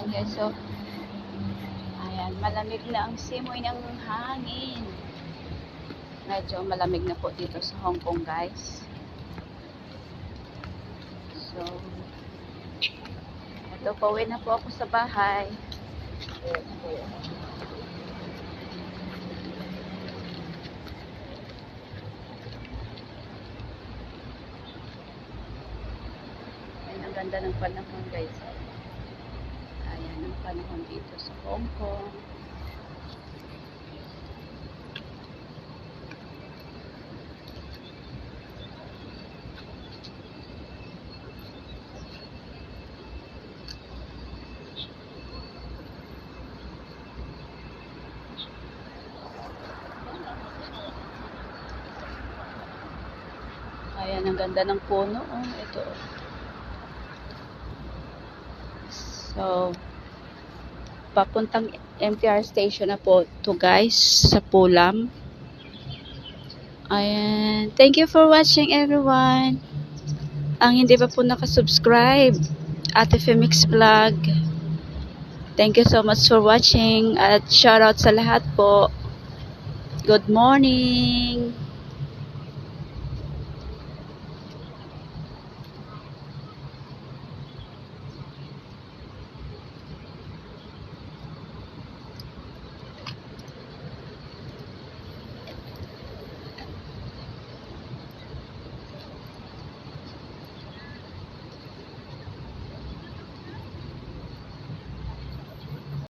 Ayan guys, so ayan, malamig na ang simoy ng hangin. Medyo malamig na po dito sa Hong Kong guys. So, ito, pauwi na po ako sa bahay. Ayan, ang ganda ng panahon guys. Panahon dito sa Hong Kong. Ayan, ang ganda ng puno. Oh, ito. So, papuntang MTR station na po to guys sa Pulam. Ayan. Thank you for watching everyone. Ang hindi pa po nakasubscribe, Ate Femix Vlog. Thank you so much for watching at shoutout sa lahat po. Good morning!